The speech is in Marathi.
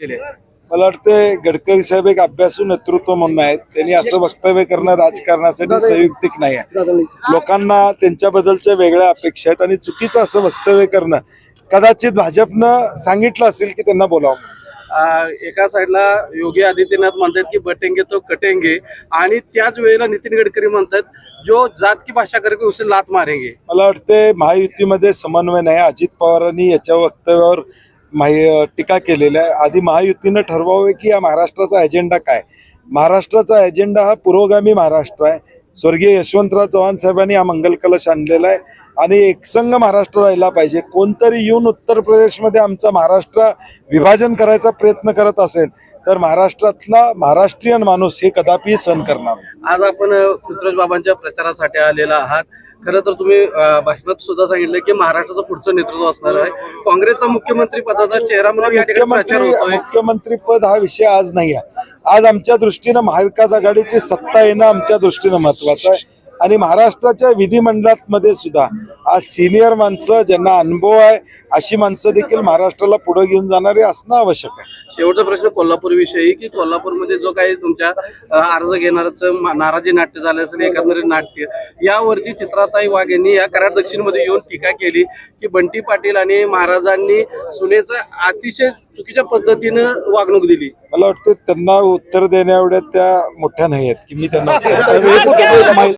मला वाटतं गडकरी साहेब एक अभ्यासू नेतृत्व म्हणून आहेत. त्यांनी असं वक्तव्य करणं राजकारणासाठी संयुक्तिक नाही आहे लोकांना त्यांच्याबद्दलच्या वेगळ्या अपेक्षा आहेत आणि चुकीचं असं वक्तव्य करणं. कदाचित भाजपनं सांगितलं असेल की त्यांना बोलावं. एका साईडला योगी आदित्यनाथ म्हणतात की बटेंगे तो कटेंगे आणि त्याच वेळेला नितीन गडकरी म्हणतात जो जात की भाषा करके उसे लात मारेंगे. मला वाटते महायुतीमध्ये समन्वय नाही. अजित पवारांनी याच्या वक्तव्यावर माही टीका केलेली आहे. आधी महायुतीनं ठरवावे की या महाराष्ट्राचा एजेंडा काय? महाराष्ट्राचा एजेंडा हा पुरोगामी महाराष्ट्र आहे. स्वर्गीय यशवंतराव चव्हाण साहेबांनी हा मंगल कलश आणलेला आहे. आणि एकसंघ महाराष्ट्र राहिला पाहिजे. कोणतरी येऊन उत्तर प्रदेशमध्ये आमचा महाराष्ट्र विभाजन करायचा प्रयत्न करत असेल तर महाराष्ट्रातला महाराष्ट्रीयन माणूस हे कदापि सहन करणार. आज आपण पृथ्वीराज बाबांच्या प्रचारासाठी आलेला आहात. खरं तर तुम्ही भाषणात सुद्धा सांगितलं की महाराष्ट्राचं पुढचं नेतृत्व असणार आहे. काँग्रेसचा मुख्यमंत्री पदाचा चेहरा मुख्यमंत्री मुख्यमंत्री पद हा विषय आज नाही आहे आज आमच्या दृष्टीनं महाविकास आघाडीची सत्ता येणं आमच्या दृष्टीनं महत्वाचं आहे. आणि महाराष्ट्राच्या विधिमंडळामध्ये सुद्धा आज सिनियर माणसं ज्यांना अनुभव आहे अशी माणसं देखील महाराष्ट्राला पुढे घेऊन जाणारी असणं आवश्यक आहे. शेवटचा प्रश्न कोल्हापूर विषयी की कोल्हापूरमध्ये जो काही तुमच्या अर्ज घेणारचं मा- नाराजी नाट्य झालं असेल एकांदरीत नाट्य यावरती चित्राताई वाघ यांनी या कराड दक्षिणमध्ये येऊन टीका केली की बंटी पाटील आणि महाराजांनी सुनेचं अतिशय चुकीच्या पद्धतीनं वागणूक दिली. मला वाटतं त्यांना उत्तर देण्या एवढ्या त्या मोठ्या नाही आहेत की मी त्यांना